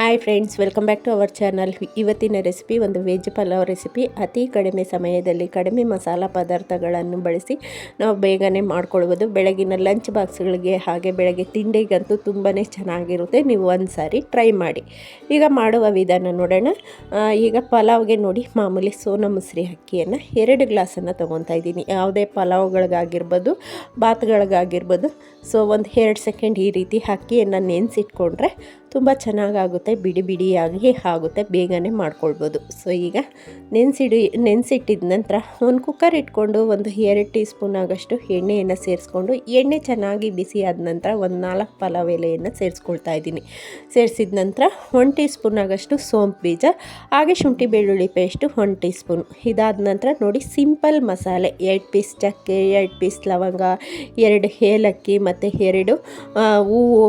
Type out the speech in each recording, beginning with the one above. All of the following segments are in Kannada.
Hi friends welcome back to our channel ಇವತ್ತಿನ ರೆಸಿಪಿ ಒಂದು ವೆಜ್ ಪಲಾವ್ ರೆಸಿಪಿ ಅತಿ ಕಡಿಮೆ ಸಮಯದಲ್ಲಿ ಕಡಿಮೆ ಮಸಾಲ ಪದಾರ್ಥಗಳನ್ನು ಬಳಸಿ ನಾವು ಬೇಗನೆ ಮಾಡ್ಕೊಳ್ಬೋದು. ಬೆಳಗಿನ ಲಂಚ್ ಬಾಕ್ಸ್ಗಳಿಗೆ ಹಾಗೆ ಬೆಳಗ್ಗೆ ತಿಂಡಿಗಂತೂ ತುಂಬಾ ಚೆನ್ನಾಗಿರುತ್ತೆ. ನೀವು ಒಂದು ಸಾರಿ ಟ್ರೈ ಮಾಡಿ. ಈಗ ಮಾಡುವ ವಿಧಾನ ನೋಡೋಣ. ಈಗ ಪಲಾವ್ಗೆ ನೋಡಿ, ಮಾಮೂಲಿ ಸೋನಾ ಮುಸ್ರಿ ಅಕ್ಕಿಯನ್ನು ಎರಡು ಗ್ಲಾಸನ್ನು ತೊಗೊತಾ ಇದ್ದೀನಿ. ಯಾವುದೇ ಪಲಾವ್ಗಳಿಗಾಗಿರ್ಬೋದು, ಬಾತ್ಗಳಿಗಾಗಿರ್ಬೋದು. ಸೊ ಒಂದು ಎರಡು ಸೆಕೆಂಡ್ ಈ ರೀತಿ ಅಕ್ಕಿಯನ್ನು ನೆನೆಸಿಟ್ಕೊಂಡ್ರೆ ತುಂಬ ಚೆನ್ನಾಗಾಗುತ್ತೆ, ಬಿಡಿ ಬಿಡಿಯಾಗಿ ಆಗುತ್ತೆ, ಬೇಗನೆ ಮಾಡ್ಕೊಳ್ಬೋದು. ಸೊ ಈಗ ನೆನೆಸಿಡಿ, ನೆನೆಸಿಟ್ಟಿದ ನಂತರ ಒಂದು ಕುಕ್ಕರ್ ಇಟ್ಕೊಂಡು ಒಂದು ಎರಡು ಟೀ ಸ್ಪೂನ್ ಆಗಷ್ಟು ಎಣ್ಣೆಯನ್ನು ಸೇರಿಸ್ಕೊಂಡು, ಎಣ್ಣೆ ಚೆನ್ನಾಗಿ ಬಿಸಿ ಆದ ನಂತರ ಒಂದು ನಾಲ್ಕು ಪಲಾವ್ ಎಲೆಯನ್ನು ಸೇರಿಸ್ಕೊಳ್ತಾ ಇದ್ದೀನಿ. ಸೇರಿಸಿದ ನಂತರ ಒನ್ ಟೀ ಸ್ಪೂನ್ ಆಗಷ್ಟು ಸೋಂಪು ಬೀಜ, ಹಾಗೆ ಶುಂಠಿ ಬೆಳ್ಳುಳ್ಳಿ ಪೇಸ್ಟು ಒನ್ ಟೀ ಸ್ಪೂನ್ ಇದಾದ ನಂತರ ನೋಡಿ ಸಿಂಪಲ್ ಮಸಾಲೆ, ಎರಡು ಪೀಸ್ ಚಕ್ಕೆ, ಎರಡು ಪೀಸ್ ಲವಂಗ, ಎರಡು ಏಲಕ್ಕಿ, ಮತ್ತು ಎರಡು ಹೂವು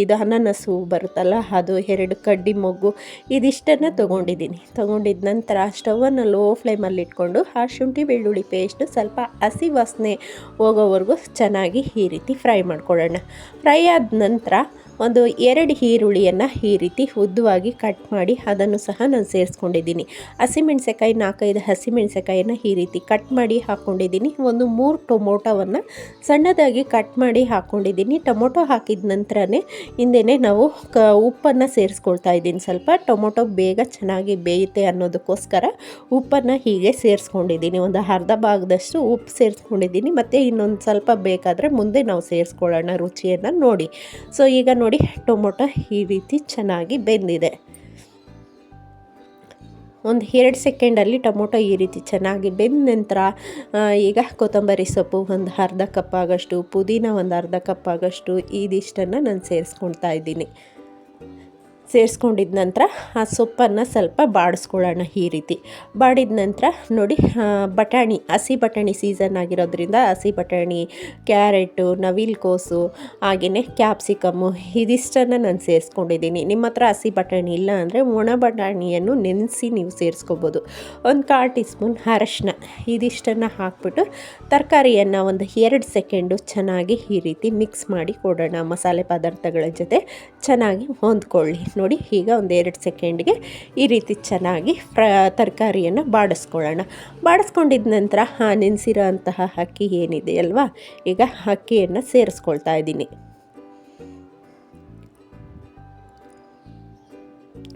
ಇದು ಅನಾನಸ್ ಹೂವು ಬರುತ್ತಲ್ಲ, ಅದು ಎರಡು ಕಡ್ಡಿ ಮೊಗ್ಗು. ಇದಿಷ್ಟನ್ನು ತೊಗೊಂಡಿದ್ದೀನಿ. ತೊಗೊಂಡಿದ ನಂತರ ಸ್ಟವನ್ನು ಲೋ ಫ್ಲೇಮಲ್ಲಿ ಇಟ್ಕೊಂಡು ಆ ಶುಂಠಿ ಬೆಳ್ಳುಳ್ಳಿ ಪೇಸ್ಟು ಸ್ವಲ್ಪ ಹಸಿ ವಾಸನೆ ಹೋಗೋವರೆಗೂ ಚೆನ್ನಾಗಿ ಈ ರೀತಿ ಫ್ರೈ ಮಾಡ್ಕೊಳ್ಳೋಣ. ಫ್ರೈ ಆದ ನಂತರ ಒಂದು ಎರಡು ಈರುಳ್ಳಿಯನ್ನು ಈ ರೀತಿ ಉದ್ದವಾಗಿ ಕಟ್ ಮಾಡಿ ಅದನ್ನು ಸಹ ನಾನು ಸೇರಿಸ್ಕೊಂಡಿದ್ದೀನಿ. ಹಸಿಮೆಣ್ಸೆಕಾಯಿ ನಾಲ್ಕೈದು ಹಸಿಮೆಣ್ಸೆಕಾಯಿನ ಈ ರೀತಿ ಕಟ್ ಮಾಡಿ ಹಾಕ್ಕೊಂಡಿದ್ದೀನಿ ಒಂದು ಮೂರು ಟೊಮೊಟೊವನ್ನು ಸಣ್ಣದಾಗಿ ಕಟ್ ಮಾಡಿ ಹಾಕ್ಕೊಂಡಿದ್ದೀನಿ ಟೊಮೊಟೊ ಹಾಕಿದ ನಂತರನೇ ಹಿಂದೆನೇ ನಾವು ಕ ಉಪ್ಪನ್ನು ಸೇರಿಸ್ಕೊಳ್ತಾ ಇದ್ದೀನಿ. ಸ್ವಲ್ಪ ಟೊಮೊಟೊ ಬೇಗ ಚೆನ್ನಾಗಿ ಬೇಯುತ್ತೆ ಅನ್ನೋದಕ್ಕೋಸ್ಕರ ಉಪ್ಪನ್ನು ಹೀಗೆ ಸೇರಿಸ್ಕೊಂಡಿದ್ದೀನಿ. ಒಂದು ಅರ್ಧ ಭಾಗದಷ್ಟು ಉಪ್ಪು ಸೇರಿಸ್ಕೊಂಡಿದ್ದೀನಿ. ಮತ್ತು ಇನ್ನೊಂದು ಸ್ವಲ್ಪ ಬೇಕಾದರೆ ಮುಂದೆ ನಾವು ಸೇರಿಸ್ಕೊಳ್ಳೋಣ ರುಚಿಯನ್ನು ನೋಡಿ. ಸೊ, ಈಗ ನೋಡಿ, ಟೊಮೊಟೊ ಈ ರೀತಿ ಚೆನ್ನಾಗಿ ಬೆಂದಿದೆ. ಒಂದು ಎರಡು ಸೆಕೆಂಡಲ್ಲಿ ಟೊಮೊಟೊ ಈ ರೀತಿ ಚೆನ್ನಾಗಿ ಬೆಂದ ನಂತರ ಈಗ ಕೊತ್ತಂಬರಿ ಸೊಪ್ಪು ಒಂದು ಅರ್ಧ ಕಪ್ ಆಗೋಷ್ಟು, ಪುದೀನ ಒಂದು ಅರ್ಧ ಕಪ್ ಆಗೋಷ್ಟು ಇದಿಷ್ಟನ್ನು ನಾನು ಸೇರಿಸ್ಕೊಳ್ತಾ ಇದ್ದೀನಿ. ಸೇರಿಸ್ಕೊಂಡಿದ ನಂತರ ಆ ಸೊಪ್ಪನ್ನು ಸ್ವಲ್ಪ ಬಾಡಿಸ್ಕೊಳ್ಳೋಣ ಈ ರೀತಿ. ಬಾಡಿದ ನಂತರ ನೋಡಿ ಬಟಾಣಿ, ಹಸಿ ಬಟಾಣಿ ಸೀಸನ್ ಆಗಿರೋದ್ರಿಂದ ಹಸಿ ಬಟಾಣಿ, ಕ್ಯಾರೆಟು, ನವಿಲ್ಕೋಸು, ಹಾಗೆಯೇ ಕ್ಯಾಪ್ಸಿಕಮ್ಮು ಇದಿಷ್ಟನ್ನು ನಾನು ಸೇರಿಸ್ಕೊಂಡಿದ್ದೀನಿ. ನಿಮ್ಮ ಹತ್ರ ಹಸಿ ಬಟಾಣಿ ಇಲ್ಲ ಅಂದರೆ ಒಣ ಬಟಾಣಿಯನ್ನು ನೆನೆಸಿ ನೀವು ಸೇರಿಸ್ಕೋಬೋದು. ಒಂದು ಕಾಲು ಟೀ ಸ್ಪೂನ್ ಅರಶಿನ ಇದಿಷ್ಟನ್ನು ಹಾಕ್ಬಿಟ್ಟು ತರಕಾರಿಯನ್ನು ಒಂದು ಎರಡು ಸೆಕೆಂಡು ಚೆನ್ನಾಗಿ ಈ ರೀತಿ ಮಿಕ್ಸ್ ಮಾಡಿ ಕೊಡೋಣ ಮಸಾಲೆ ಪದಾರ್ಥಗಳ ಜೊತೆ ಚೆನ್ನಾಗಿ ಹೊಂದ್ಕೊಳ್ಳಿ. ನೋಡಿ ಈಗ ಒಂದು ಎರಡು ಸೆಕೆಂಡ್ಗೆ ಈ ರೀತಿ ಚೆನ್ನಾಗಿ ಫ್ರ ತರಕಾರಿಯನ್ನು ಬಾಡಿಸ್ಕೊಳ್ಳೋಣ. ಬಾಡಿಸ್ಕೊಂಡಿದ ನಂತರ ನೆನೆಸಿರೋ ಅಂತಹ ಅಕ್ಕಿ ಏನಿದೆ ಅಲ್ವಾ ಈಗ ಅಕ್ಕಿಯನ್ನು ಸೇರಿಸ್ಕೊಳ್ತಾ ಇದ್ದೀನಿ.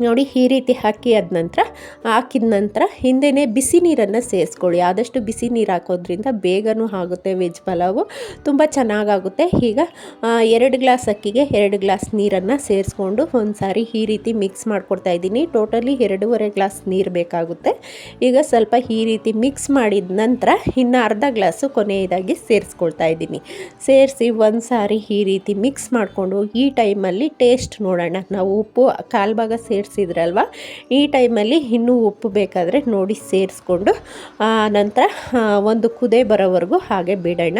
ನೋಡಿ ಈ ರೀತಿ ಹಾಕಿ ಆದ ನಂತರ ಹಾಕಿದ ನಂತರ ಹಿಂದೆಯೇ ಬಿಸಿ ನೀರನ್ನು ಸೇರಿಸ್ಕೊಳ್ಳಿ. ಆದಷ್ಟು ಬಿಸಿ ನೀರು ಹಾಕೋದ್ರಿಂದ ಬೇಗನೂ ಆಗುತ್ತೆ ವೆಜ್ ಪಲಾವು. ತುಂಬ ಚೆನ್ನಾಗಾಗುತ್ತೆ. ಈಗ ಎರಡು ಗ್ಲಾಸ್ ಅಕ್ಕಿಗೆ ಎರಡು ಗ್ಲಾಸ್ ನೀರನ್ನು ಸೇರಿಸ್ಕೊಂಡು ಒಂದು ಸಾರಿ ಈ ರೀತಿ ಮಿಕ್ಸ್ ಮಾಡ್ಕೊಡ್ತಾ ಇದ್ದೀನಿ. ಟೋಟಲಿ ಎರಡೂವರೆ ಗ್ಲಾಸ್ ನೀರು ಬೇಕಾಗುತ್ತೆ. ಈಗ ಸ್ವಲ್ಪ ಈ ರೀತಿ ಮಿಕ್ಸ್ ಮಾಡಿದ ನಂತರ ಇನ್ನು ಅರ್ಧ ಗ್ಲಾಸು ಕೊನೆಯದಾಗಿ ಸೇರಿಸ್ಕೊಳ್ತಾ ಇದ್ದೀನಿ. ಸೇರಿಸಿ ಒಂದು ಸಾರಿ ಈ ರೀತಿ ಮಿಕ್ಸ್ ಮಾಡಿಕೊಂಡು ಈ ಟೈಮಲ್ಲಿ ಟೇಸ್ಟ್ ನೋಡೋಣ. ನಾವು ಉಪ್ಪು ಕಾಲು ಭಾಗ ಸೇರಿಸಿದ್ರಲ್ವ? ಈ ಟೈಮಲ್ಲಿ ಇನ್ನೂ ಉಪ್ಪು ಬೇಕಾದರೆ ನೋಡಿ ಸೇರಿಸ್ಕೊಂಡು ಆ, ನಂತರ ಒಂದು ಕುದೆ ಬರೋವರೆಗೂ ಹಾಗೆ ಬಿಡೋಣ.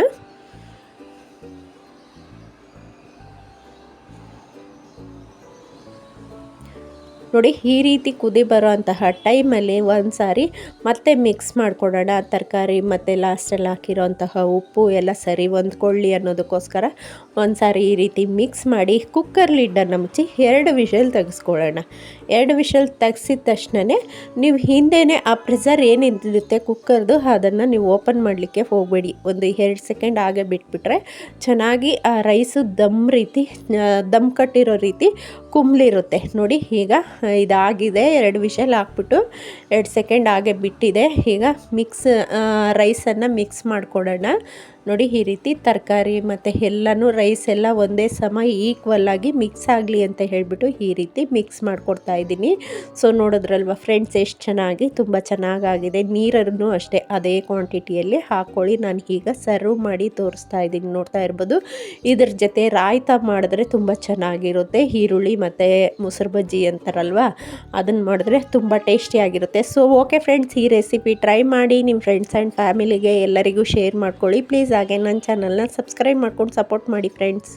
ನೋಡಿ, ಈ ರೀತಿ ಕುದಿ ಬರೋ ಅಂತಹ ಟೈಮಲ್ಲಿ ಒಂದು ಸಾರಿ ಮತ್ತೆ ಮಿಕ್ಸ್ ಮಾಡಿಕೊಡೋಣ ತರಕಾರಿ ಮತ್ತು ಲಾಸ್ಟಲ್ಲಿ ಹಾಕಿರೋಂತಹ ಉಪ್ಪು ಎಲ್ಲ ಸರಿ ಹೊಂದ್ಕೊಳ್ಳಿ ಅನ್ನೋದಕ್ಕೋಸ್ಕರ ಒಂದು ಸಾರಿ ಈ ರೀತಿ ಮಿಕ್ಸ್ ಮಾಡಿ ಕುಕ್ಕರ್ ಲಿಡ್ಡನ್ನು ಮುಚ್ಚಿ ಎರಡು ವಿಷಲ್ ತೆಗೆಸ್ಕೊಳ್ಳೋಣ. ಎರಡು ವಿಷಲ್ ತೆಗೆಸಿದ ತಕ್ಷಣವೇ ನೀವು ಹಿಂದೆಯೇ ಆ ಪ್ರೆಸರ್ ಏನಿರುತ್ತೆ ಕುಕ್ಕರ್ದು ಅದನ್ನು ನೀವು ಓಪನ್ ಮಾಡಲಿಕ್ಕೆ ಹೋಗಬೇಡಿ. ಒಂದು ಎರಡು ಸೆಕೆಂಡ್ ಹಾಗೆ ಬಿಟ್ಬಿಟ್ರೆ ಚೆನ್ನಾಗಿ ಆ ರೈಸು ದಮ್ ರೀತಿ ದಮ್ ಕಟ್ಟಿರೋ ರೀತಿ ಕುಂಬ್ಲಿರುತ್ತೆ ನೋಡಿ, ಈಗ ಇದಾಗಿದೆ. ಎರಡು ವಿಷಲ್ ಹಾಕ್ಬಿಟ್ಟು ಎರಡು ಸೆಕೆಂಡ್ ಹಾಗೆ ಬಿಟ್ಟಿದೆ. ಈಗ ಮಿಕ್ಸ್ ರೈಸನ್ನು ಮಿಕ್ಸ್ ಮಾಡಿಕೊಡೋಣ. ನೋಡಿ ಈ ರೀತಿ ತರಕಾರಿ ಮತ್ತು ಎಲ್ಲನೂ ರೈಸ್ ಎಲ್ಲ ಒಂದೇ ಸಮ ಈಕ್ವಲ್ ಆಗಿ ಮಿಕ್ಸ್ ಆಗಲಿ ಅಂತ ಹೇಳಿಬಿಟ್ಟು ಈ ರೀತಿ ಮಿಕ್ಸ್ ಮಾಡ್ಕೊಡ್ತಾ ಇದ್ದೀನಿ. ಸೊ ನೋಡಿದ್ರಲ್ವ ಫ್ರೆಂಡ್ಸ್ ಎಷ್ಟು ಚೆನ್ನಾಗಿ, ತುಂಬ ಚೆನ್ನಾಗಾಗಿದೆ. ನೀರನ್ನು ಅಷ್ಟೇ ಅದೇ ಕ್ವಾಂಟಿಟಿಯಲ್ಲಿ ಹಾಕ್ಕೊಳ್ಳಿ ನಾನು ಈಗ ಸರ್ವ್ ಮಾಡಿ ತೋರಿಸ್ತಾ ಇದ್ದೀನಿ. ನೋಡ್ತಾ ಇರ್ಬೋದು. ಇದ್ರ ಜೊತೆ ರಾಯ್ತ ಮಾಡಿದ್ರೆ ತುಂಬ ಚೆನ್ನಾಗಿರುತ್ತೆ. ಈರುಳ್ಳಿ ಮತ್ತು ಮೊಸರು ಬಜ್ಜಿ ಅಂತಾರಲ್ವ ಅದನ್ನು ಮಾಡಿದ್ರೆ ತುಂಬ ಟೇಸ್ಟಿಯಾಗಿರುತ್ತೆ ಸೊ ಓಕೆ ಫ್ರೆಂಡ್ಸ್ ಈ ರೆಸಿಪಿ ಟ್ರೈ ಮಾಡಿ ನಿಮ್ಮ ಫ್ರೆಂಡ್ಸ್ ಆ್ಯಂಡ್ ಫ್ಯಾಮಿಲಿಗೆ ಎಲ್ಲರಿಗೂ ಶೇರ್ ಮಾಡ್ಕೊಳ್ಳಿ. ಪ್ಲೀಸ್ ಹಾಗೆ ನನ್ನ ಚಾನಲ್ನ ಸಬ್ಸ್ಕ್ರೈಬ್ ಮಾಡ್ಕೊಂಡು ಸಪೋರ್ಟ್ ಮಾಡಿ ಫ್ರೆಂಡ್ಸ್